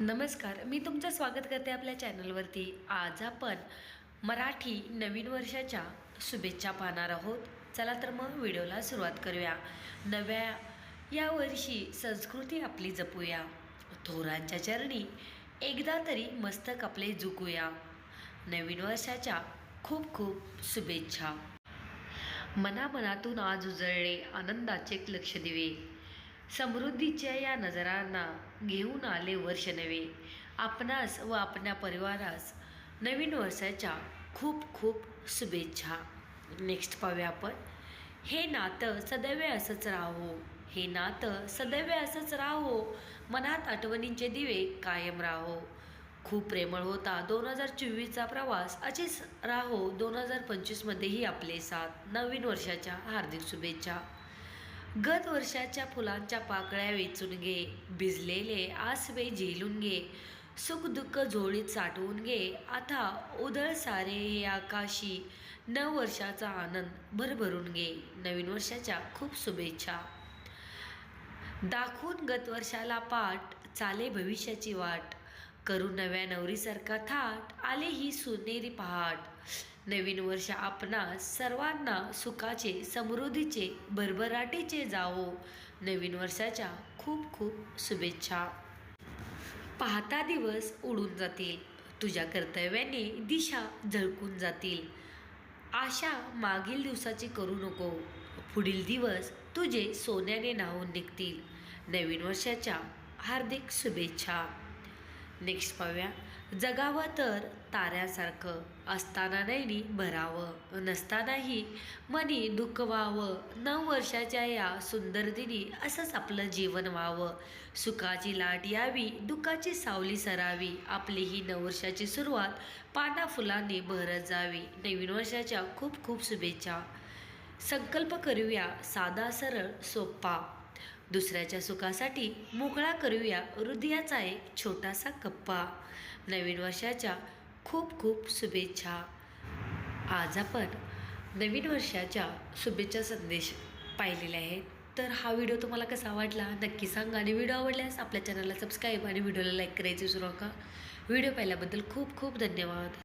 नमस्कार मी तुमचं स्वागत करते आपल्या चॅनलवरती. आज आपण मराठी नवीन वर्षाच्या शुभेच्छा पाहणार आहोत. चला तर मग व्हिडिओला सुरुवात करूया. नव्या या वर्षी संस्कृती आपली जपूया. थोरांच्या चरणी एकदा तरी मस्तक आपले झुकूया. नवीन वर्षाच्या खूप खूप शुभेच्छा. मनामनातून आज उजळले आनंदाचे लक्ष दिवे. समृद्धीच्या या नजरांना घेऊन आले वर्ष नवे आपणास व आपल्या परिवारास नवीन वर्षाच्या खूप खूप शुभेच्छा. नेक्स्ट पाहूया आपण. हे नातं सदैव असंच राहो. हे नातं सदैव असंच राहो. मनात आठवणींचे दिवे कायम राहो. खूप प्रेमळ होता दोन हजार चोवीसचा प्रवास. असेच राहो दोन हजार पंचवीसमध्येही आपले साथ. नवीन वर्षाच्या हार्दिक शुभेच्छा. गत वर्षाच्या फुलांच्या पाकळ्या वेचून घे भिजलेले आसवे झेलून घे सुख दुःख झोळीत साठवून घे. आता उदळ सारे हे आकाशी नव वर्षाचा आनंद भरभरून घे. नवीन वर्षाच्या खूप शुभेच्छा. दाखवून गत वर्षाला पाठ चाले भविष्याची वाट. करू नव्या नवरीसारखा थाट आले ही सुनेरी पहाट. नवीन वर्ष आपणास सर्वांना सुखाचे समृद्धीचे भरभराटीचे जावो. नवीन वर्षाच्या खूप खूप शुभेच्छा. पाहता दिवस उडून जातील. तुझ्या कर्तव्याने दिशा झळकून जातील. आशा मागील दिवसाची करू नको. पुढील दिवस तुझे सोन्याने नाहून निघतील. नवीन वर्षाच्या हार्दिक शुभेच्छा. नेक्स्ट पाहूया जगावं तर ताऱ्यासारखं असताना नैनी भरावं. नसतानाही मनी दुःख व्हावं नऊ वर्षाच्या या सुंदर दिनी असंच आपलं जीवन व्हावं. सुखाची लाट यावी दुःखाची सावली सरावी. आपली ही नऊ वर्षाची सुरुवात पाना फुलांनी भरत जावी. नवीन वर्षाच्या खूप खूप शुभेच्छा. संकल्प करूया. साधा सरळ सोपा. दुसऱ्याच्या सुखासाठी मोकळा करूया हृदयाचा एक छोटासा कप्पा. नवीन वर्षाच्या खूप खूप शुभेच्छा. आज आपण नवीन वर्षाच्या शुभेच्छा संदेश पाहिलेले आहेत. तर हा व्हिडिओ तुम्हाला कसा वाटला? नक्की सांगा आणि व्हिडिओ आवडल्यास आपल्या चॅनलला सबस्क्राईब आणि व्हिडिओला लाईक करायची विसरू नका. व्हिडिओ पाहिल्याबद्दल खूप खूप धन्यवाद.